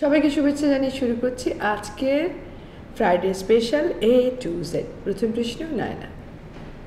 সবাইকে শুভেচ্ছা জানিয়ে শুরু করছি আজকের Friday special A to Z প্রথম প্রশ্ন নায়না।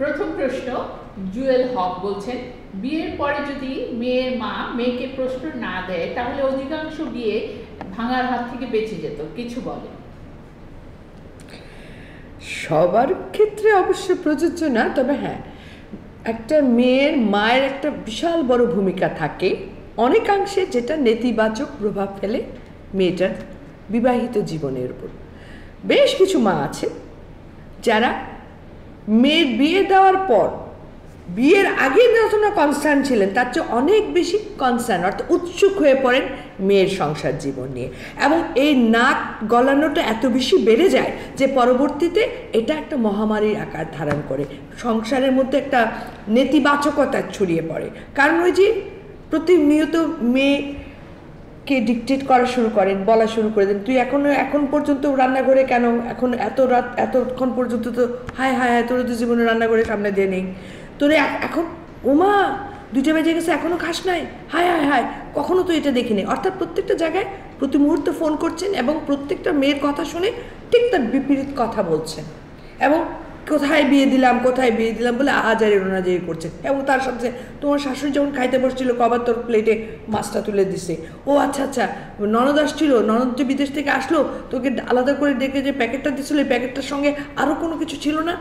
প্রথম প্রশ্ন জুয়েল হক বলছেন বিয়ের পরে যদি মেয়ের মা মেয়েকে প্রশ্ন না দেয় তাহলে অধিকাংশ বিয়ে ভাঙার হাত থেকে বেঁচে যেত। কিছু বলে। সবার ক্ষেত্রে অবশ্য প্রযোজ্য না তবে হ্যাঁ একটা মেয়ের মায়ের একটা বিশাল বড় ভূমিকা থাকে। অনেকাংশে যেটা নেতিবাচক প্রভাব ফেলে। মেয়েটার বিবাহিত জীবনের উপর। বেশ কিছু মা আছে যারা মেয়ের বিয়ে দেওয়ার পর, বিয়ের আগে যত না কনসার্ন ছিলেন, তার চেয়ে অনেক বেশি কনসার্ন অর্থাৎ উৎসুক হয়ে পড়েন মেয়ের সংসার জীবন নিয়ে। এবং এই নাক গলানোটা এত বেশি বেড়ে যায় যে পরবর্তীতে এটা একটা মহামারীর আকার ধারণ করে। সংসারের মধ্যে একটা নেতিবাচকতা ছড়িয়ে পড়ে। কারণ ওই যে প্রতিনিয়ত মেয়ে কে ডিকটেট করা শুরু করেন, বলা শুরু করে দেন। তুই এখনও, এখন পর্যন্ত রান্নাঘরে কেন, এখন এত রাত, এতক্ষণ পর্যন্ত তো, হায় হায় হায়, তোর তো জীবনে রান্নাঘরে সামনে দিয়ে নেই। তোরে এখন, ওমা, দুইটা বেজে গেছে এখনও খাস নাই। হায় হায় হায়, কখনো তো এটা দেখিনি অর্থাৎ প্রত্যেকটা জায়গায় প্রতি মুহূর্তে ফোন করছেন এবং প্রত্যেকটা মেয়ের কথা শুনে ঠিক তার বিপরীত কথা বলছেন। এবং কোথায় বিয়ে দিলাম, কোথায় বিয়ে দিলাম বলে আজারে রোনাজারি করছে। এবং তার সাথে তোমার শাশুড়ি যখন খাইতে বসছিল, কবার তোর প্লেটে মাছটা তুলে দিছে। ও আচ্ছা আচ্ছা ননদ আসছিল, ননদ যে বিদেশ থেকে আসলো, তোকে আলাদা করে ডেকে যে প্যাকেটটা দিছিল, এই প্যাকেটটার সঙ্গে আরও কোনো কিছু ছিল না?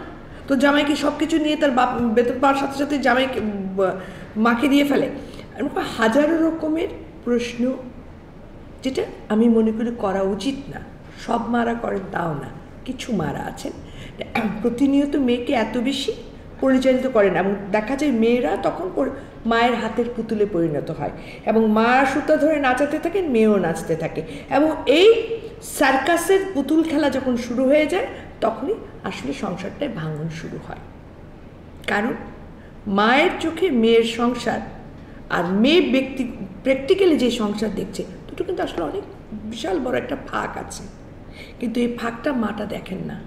তো জামাইকে সব কিছু নিয়ে তার বাপ, বেতন পাওয়ার সাথে সাথে জামাইকে মাকে দিয়ে ফেলে। এরকম হাজারো রকমের প্রশ্ন, যেটা আমি মনে করি করা উচিত না। সব মারা করেন তাও না। কিছু মারা আছেন। প্রতিনিয়ত মেয়েকে এত বেশি পরিচালিত করেন এবং দেখা যায় মেয়েরা তখন মায়ের হাতের পুতুলে পরিণত হয় এবং মা সুতা ধরে নাচাতে থাকেন, মেয়েও নাচতে থাকে এবং এই সার্কাসের পুতুল খেলা যখন শুরু হয়ে যায়, তখনই আসলে সংসারটায় ভাঙন শুরু হয়। কারণ মায়ের চোখে মেয়ের সংসার আর মেয়ে ব্যক্তি প্র্যাকটিক্যালি যে সংসার দেখছে, দুটো কিন্তু আসলে অনেক বিশাল বড় একটা ফাঁক আছে। কিন্তু এই ফাঁকটা মাটা দেখেন না।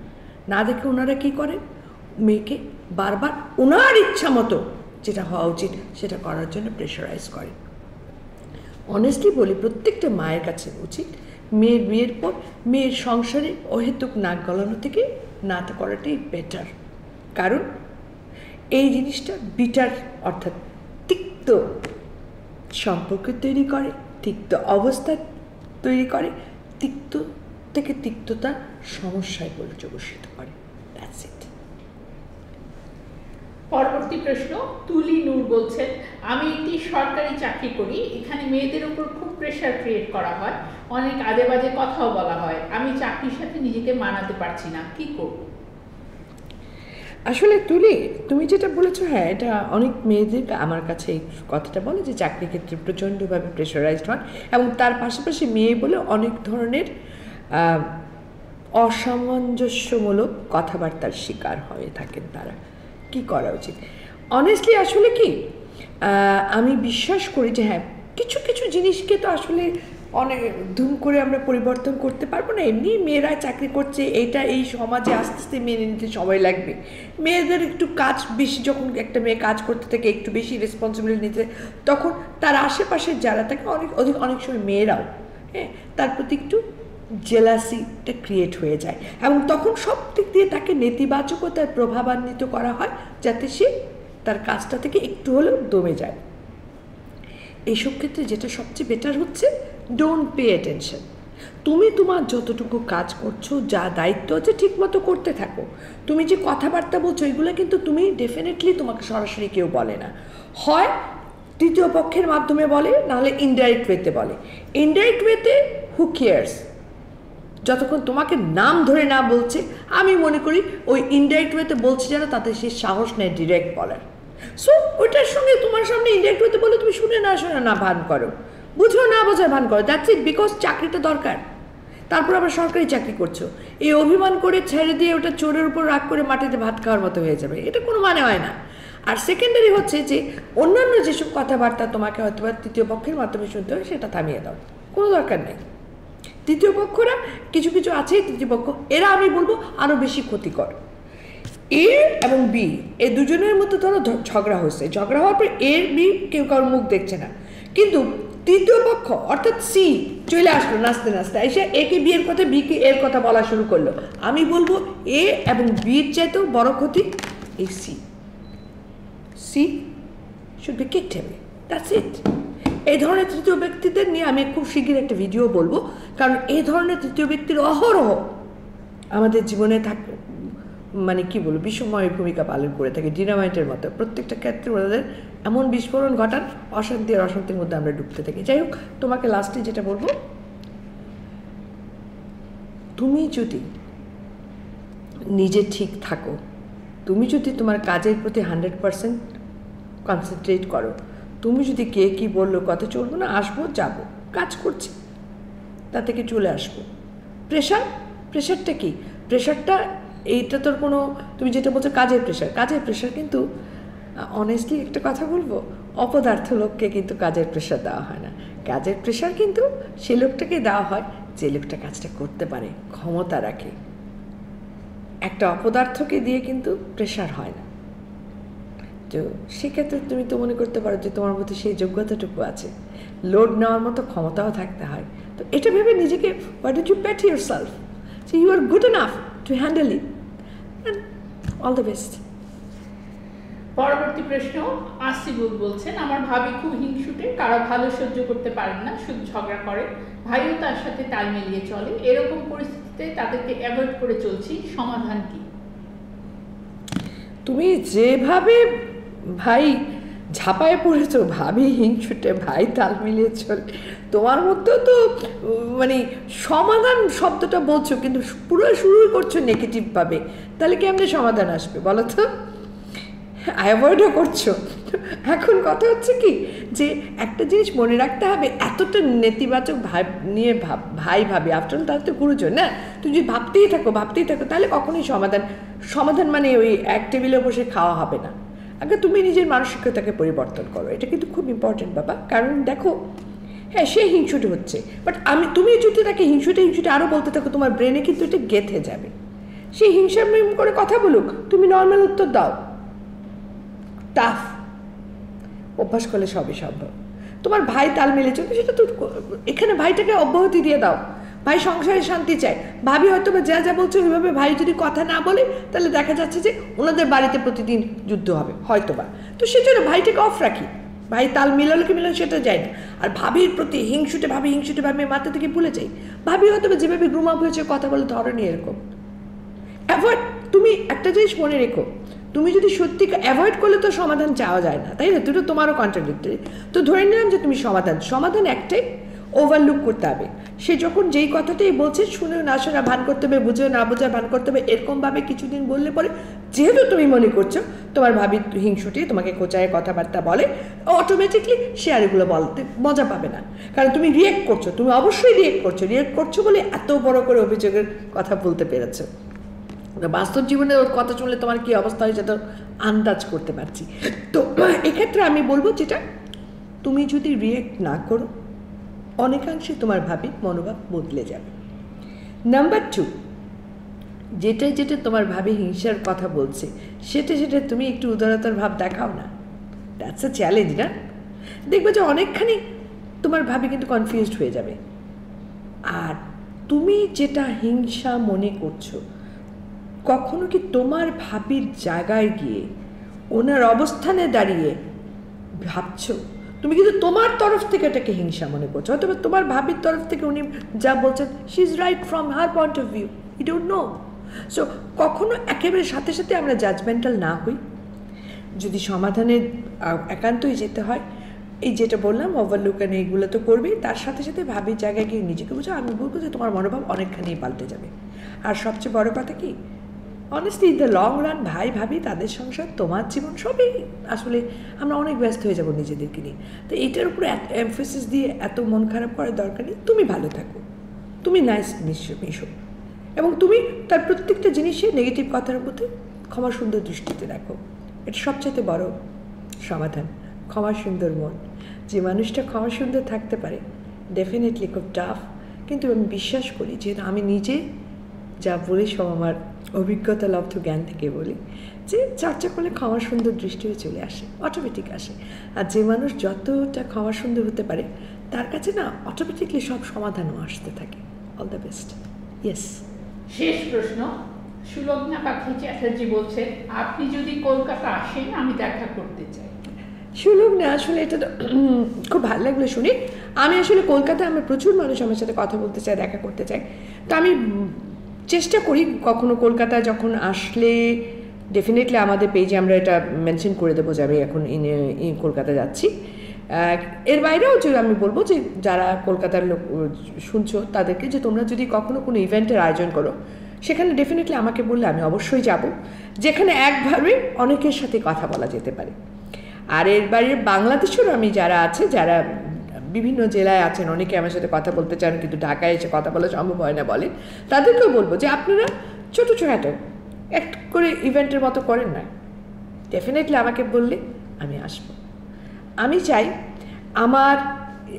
না দেখে ওনারা কি করেন? মেয়েকে বারবার ওনার ইচ্ছা মতো যেটা হওয়া উচিত সেটা করার জন্য প্রেশারাইজ করেন অনেস্টলি বলি প্রত্যেকটা মায়ের কাছে উচিত মেয়ের বিয়ের পর মেয়ের সংসারে অহেতুক নাক গলানো থেকে না করাটাই বেটার কারণ এই জিনিসটা বিটার অর্থাৎ তিক্ত সম্পর্ক তৈরি করে, তিক্ত অবস্থা তৈরি করে, তিক্ত থেকে তিক্ততা সমস্যায় পর্যবসিত করে। দ্যাটস ইট পরবর্তী প্রশ্ন তুলি নূর বলছেন আমি একটি সরকারি চাকরি করি এখানে মেয়েদের উপর খুব প্রেশার ক্রিয়েট করা হয় অনেক আজে বাজে কথাও বলা হয় আমি চাকরির সাথে নিজেকে মানাতে পারছি না কি করব? আসলে তুলি তুমি যেটা বলেছ হ্যাঁ এটা অনেক মেয়েদের আমার কাছে এই কথাটা বলে যে চাকরি ক্ষেত্রে প্রচণ্ডভাবে প্রেশারাইজড হন এবং তার পাশাপাশি মেয়ে বলে অনেক ধরনের অসামঞ্জস্যমূলক কথাবার্তার শিকার হয়ে থাকেন তারা। কি করা উচিত? অনেস্টলি আসলে কি আমি বিশ্বাস করি যে হ্যাঁ কিছু কিছু জিনিসকে তো আসলে অনেক ধুম করে আমরা পরিবর্তন করতে পারব না। এমনি মেয়েরা চাকরি করছে এটা এই সমাজে আস্তে আস্তে মেনে নিতে সময় লাগবে। মেয়েদের একটু কাজ বেশি, যখন একটা মেয়ে কাজ করতে থাকে, একটু বেশি রেসপন্সিবিলিটি নিতে তখন তার আশেপাশে যারা থাকে, অনেক, অধিক, অনেক সময় মেয়েরাও হ্যাঁ তার প্রতি একটু জেলাসিটা ক্রিয়েট হয়ে যায় এবং তখন সব দিক দিয়ে তাকে নেতিবাচকতার প্রভাবান্বিত করা হয় যাতে সে তার কাজটা থেকে একটু হলেও দমে যায়। এইসব ক্ষেত্রে যেটা সবচেয়ে বেটার হচ্ছে ডোন্ট পে অ্যাটেনশন তুমি তোমার যতটুকু কাজ করছ, যা দায়িত্ব আছে ঠিকমতো করতে থাকো। তুমি যে কথাবার্তা বলছো, এগুলো কিন্তু তুমি ডেফিনেটলি তোমাকে সরাসরি কেউ বলে না। হয় তৃতীয় পক্ষের মাধ্যমে বলে, নাহলে ইনডাইরেক্ট ওয়েতে বলে। ইনডাইরেক্ট ওয়েতে হু কেয়ার্স যতক্ষণ তোমাকে নাম ধরে না বলছে, আমি মনে করি ওই ইনডাইরেক্ট ওয়েতে বলছে যেন তাতে সে সাহস নেয় ডিরেক্ট বলার। সো ওইটার সঙ্গে তোমার সামনে ইনডাইরেক্ট ওয়েতে বলে তুমি শুনে না শুনে না ভান করো। বুঝো না বোঝার ভান করো। দ্যাটস ইট বিকজ চাকরিটা দরকার। তারপর আবার সরকারি চাকরি করছ। এই অভিমান করে ছেড়ে দিয়ে ওটা চোরের উপর রাগ করে মাটিতে ভাত খাওয়ার মতো হয়ে যাবে। এটা কোনো মানে হয় না। আর সেকেন্ডারি হচ্ছে যে, অন্যান্য যেসব কথাবার্তা তোমাকে হয়তো তৃতীয় পক্ষের মাধ্যমে শুনতে হয়, সেটা থামিয়ে দাও। কোনো দরকার নেই। তৃতীয় পক্ষরা কিছু কিছু আছে তৃতীয় পক্ষ। এরা আমি বলব আরও বেশি ক্ষতিকর। এ এবং বি, এ দুজনের মধ্যে ধরো ঝগড়া হচ্ছে ঝগড়া হওয়ার পর এর বি কেউ কারোর মুখ দেখছে না। কিন্তু তৃতীয় পক্ষ, অর্থাৎ সি, চলে আসলো নাচতে নাচতে। এসে এ একে বিয়ের কথা, বি কে এর কথা বলা শুরু করল। আমি বলব এ এবং বিয়ের চাইতেও বড় ক্ষতি এই সি। সি শুড বি হেবে দ্যাটস ইট এই ধরনের তৃতীয় ব্যক্তিদের নিয়ে আমি খুব শীঘ্রই একটা ভিডিও বলব। কারণ এই ধরনের তৃতীয় ব্যক্তির অহরহ আমাদের জীবনে থাক মানে কি বলব বিষময় ভূমিকা পালন করে থাকে ডিনামাইটের মতো। প্রত্যেকটা ক্ষেত্রে ওদের এমন বিস্ফোরণ ঘটান, অশান্তি আর অশান্তির মধ্যে আমরা ঢুকতে থাকি। যাই হোক, তোমাকে লাস্টে যেটা বলব, তুমি যদি নিজে ঠিক থাকো, তুমি যদি তোমার কাজের প্রতি হান্ড্রেড পারসেন্ট কনসেন্ট্রেট করো তুমি যদি কে কী বলল, কথা চলবো না, আসব, যাব, কাজ করছি। তা থেকে চলে আসব। প্রেশার প্রেশারটা কি? প্রেশারটা এইটা তোর কোনো, তুমি যেটা বলছো কাজের প্রেশার কাজের প্রেশার কিন্তু অনেস্টলি একটা কথা বলব, অপদার্থ লোককে কিন্তু কাজের প্রেশার দেওয়া হয় না। কাজের প্রেশার কিন্তু সে লোকটাকে দেওয়া হয়, যে লোকটা কাজটা করতে পারে, ক্ষমতা রাখে। একটা অপদার্থকে দিয়ে কিন্তু প্রেশার হয় না। তো সেক্ষেত্রে তুমি তো মনে করতে পারো যে তোমার মধ্যে সেই যোগ্যতাটুকু আছে। লোড নেওয়ার মতো ক্ষমতাও থাকতে হয়। তো এটা ভেবে নিজেকে why do you pat yourself so you are good enough to handle it all the best পরবর্তী প্রশ্ন আসিবুল বলছেন আমার ভাবি খুব হিংসুটে কারও ভালো সহ্য করতে পারেন না শুধু ঝগড়া করে। ভাইও তার সাথে তাল মিলিয়ে চলে। এরকম পরিস্থিতিতে তাদেরকে অ্যাভয়েড করে চলছি সমাধান কি? তুমি যেভাবে ভাই, ঝাঁপায় পড়েছো, ভাবি হিংসুটে, ভাই তাল মিলিয়ে চলে। তোমার মধ্যেও তো মানে সমাধান শব্দটা বলছো, কিন্তু পুরো শুরুই করছ নেগেটিভভাবে তাহলে কেমনে সমাধান আসবে বলো তো? অ্যাভয়েডও করছ। এখন কথা হচ্ছে কি, যে একটা জিনিস মনে রাখতে হবে, এতটা নেতিবাচক ভাব নিয়ে ভাব, ভাই ভাবি আফটার তার তো গুরুজন, না? তুমি যদি ভাবতেই থাকো ভাবতেই থাকো, তাহলে কখনোই সমাধান সমাধান মানে ওই এক টেবিলে বসে খাওয়া হবে না। আগে তুমি নিজের মানসিকতাকে পরিবর্তন করো। এটা কিন্তু খুব ইম্পর্টেন্ট বাবা। কারণ দেখো হ্যাঁ সে হিংসুটে হচ্ছে বাট আমি, তুমি যদি তাকে হিংসুটে হিংসুটে আরও বলতে থাকো, তোমার ব্রেনে কিন্তু এটা গেথে যাবে। সেই হিংসা করে কথা বলুক, তুমি নর্মাল উত্তর দাও। টাফ অভ্যাস করলে সবই সম্ভব। তোমার ভাই তাল মেলেছে তো সেটা তো এখানে ভাইটাকে অব্যাহতি দিয়ে দাও। ভাই সংসারে শান্তি চায়। ভাবি হয়তো বা যা যা বলছে ওইভাবে ভাই যদি কথা না বলে, তাহলে দেখা যাচ্ছে যে ওনাদের বাড়িতে প্রতিদিন যুদ্ধ হবে হয়তো বা তো সেজন্য ভাইটাকে অফ রাখি। ভাই তাল মিলালো কি মিলালো সেটা যায় না। আর ভাবির প্রতি হিংসুটে ভাবি হিংসুটে ভাবি মাথা থেকে ভুলে যাই। ভাবি হয়তো বা যেভাবে গ্রুম আপ হয়েছে, কথা বলে ধরনি এরকম। অ্যাভয়েড তুমি একটা জিনিস মনে রেখো। তুমি যদি সত্যি অ্যাভয়েড করলে তো সমাধান চাওয়া যায় না, তাই না? দুটো তোমারও কন্ট্রাডিক্টরি তো ধরে নিলাম যে তুমি সমাধান। সমাধান একটাই ওভারলুক করতে হবে। সে যখন যেই কথাটাই বলছে, শুনেও না শোনা, ভান করতে হবে, বুঝেও না বোঝা ভান করতে হবে, এরকমভাবে কিছুদিন বললে পরে যেহেতু তুমি মনে করছ, তোমার ভাবি হিংসুটি তোমাকে কোচায় কথাবার্তা বলে অটোমেটিকলি সে আর এগুলো বলতে, মজা পাবে না। কারণ তুমি রিয়েক্ট করছ, তুমি অবশ্যই রিয়েক্ট করছ রিয়েক্ট করছ বলে এত বড় করে অভিযোগের কথা বলতে পেরেছ। বাস্তব জীবনে ওর কথা শুনলে তোমার কি অবস্থা হয় সেটা আন্দাজ করতে পারছি। তো এক্ষেত্রে আমি বলব যেটা, তুমি যদি রিয়েক্ট না করো অনেকাংশে তোমার ভাবিক মনোভাব বদলে যাবে। নাম্বার টু যেটা যেটা তোমার ভাবে হিংসার কথা বলছে, সেটা সেটা তুমি একটু উদারতার ভাব দেখাও না। দ্যাটস আ চ্যালেঞ্জ না? দেখবে যে অনেকখানি তোমার ভাবে কিন্তু কনফিউজড হয়ে যাবে। আর তুমি যেটা হিংসা মনে করছ, কখনো কি তোমার ভাবির জায়গায় গিয়ে, ওনার অবস্থানে দাঁড়িয়ে ভাবছ? তুমি কিন্তু তোমার তরফ থেকে এটাকে হিংসা মনে করছ। হয়তো তোমার ভাবির তরফ থেকে উনি যা বলছেন she is right from her point of view you don't know so কখনো একেবারে সাথে সাথে আমরা জাজমেন্টাল না হই। যদি সমাধানে একান্তই যেতে হয়, এই যেটা বললাম ওভারলুক অ্যান্ড এইগুলো তো করবেই, তার সাথে সাথে ভাবির জায়গায় গিয়ে নিজেকে বুঝো আমি বলব যে তোমার মনোভাব অনেকখানি পাল্টে যাবে। আর সবচেয়ে বড় কথা কি honestly in the long run ভাই, ভাবি, তাদের সংসার, তোমার জীবন, সবই আসলে আমরা অনেক ব্যস্ত হয়ে যাব নিজেদেরকে নিয়ে। তো এটার উপরে এমফোসিস দিয়ে এত মন খারাপ করার দরকার নেই। তুমি ভালো থাকো। তুমি নাইস মিশো মিশো। এবং তুমি তার প্রত্যেকটা জিনিসে নেগেটিভ কথার প্রতি ক্ষমা সুন্দর দৃষ্টিতে রাখো এটা সবচাইতে বড় সমাধান। ক্ষমা সুন্দর মন। যে মানুষটা ক্ষমা সুন্দর থাকতে পারে ডেফিনেটলি খুব টাফ কিন্তু আমি বিশ্বাস করি যে আমি নিজে যা বলি সব আমার অভিজ্ঞতা লব্ধ জ্ঞান থেকে বলি যে চর্চা করলে ক্ষমা সুন্দর দৃষ্টিও চলে আসে অটোমেটিক আসে। আর যে মানুষ যতটা ক্ষমা সুন্দর হতে পারে তার কাছে না অটোমেটিকলি সব সমাধানও আসতে থাকে। অল দ্য বেস্ট ইয়েস শেষ প্রশ্ন। সুলগ্না পাখি চ্যাটার্জি বলছেন আপনি যদি কলকাতা আসেন আমি দেখা করতে চাই। সুলভ না আসলে এটা তো খুব ভালো লাগল শুনে। আমি আসলে কলকাতায় আমার প্রচুর মানুষ আমার সাথে কথা বলতে চায় দেখা করতে চাই তো আমি চেষ্টা করি কখনো কলকাতা যখন আসলে ডেফিনেটলি আমাদের পেজে আমরা এটা মেনশন করে দেবো যে আমি এখন কলকাতা যাচ্ছি। এর বাইরেও যে আমি বলব যে যারা কলকাতার লোক, শুনছো তাদেরকে যে তোমরা যদি কখনো কোনো ইভেন্টের আয়োজন করো, সেখানে ডেফিনেটলি আমাকে বললে আমি অবশ্যই যাব। যেখানে একভাবে অনেকের সাথে কথা বলা যেতে পারে। আর এর বাইরে বাংলাদেশেরও আমি যারা আছে, যারা বিভিন্ন জেলায় আছেন, অনেকে আমার সাথে কথা বলতে চান, কিন্তু ঢাকায় এসে কথা বলা সম্ভব হয় না বলেন। তাদেরকেও বলব যে আপনারা ছোটো ছোটো এক করে ইভেন্টের মতো করেন না। ডেফিনেটলি আমাকে বললে আমি আসব। আমি চাই আমার,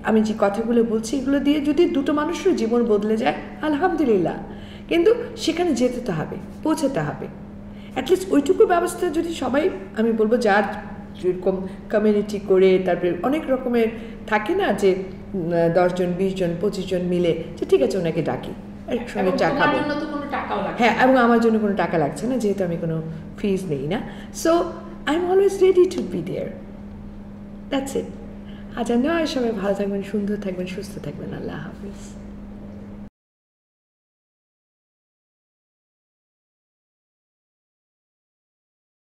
আমি যে কথাগুলো বলছি এগুলো দিয়ে যদি দুটো মানুষের জীবন বদলে যায়, আলহামদুলিল্লাহ। কিন্তু সেখানে যেতে তো হবে, পৌঁছাতে হবে। অ্যাটলিস্ট ওইটুকু ব্যবস্থা যদি সবাই, আমি বলব যার যেরকম কমিউনিটি করে তারপরে অনেক রকমের থাকে না যে দশজন বিশ জন পঁচিশ জন মিলে যে ঠিক আছে ওনাকে ডাকি একসঙ্গে চা খাব। হ্যাঁ এবং আমার জন্য কোনো টাকা লাগছে না যেহেতু আমি কোনো ফিজ নেই না। So I am always ready to be there that's it আচ্ছা নয় সবাই ভালো থাকবেন সুন্দর থাকবেন সুস্থ থাকবেন। আল্লাহ হাফিজ।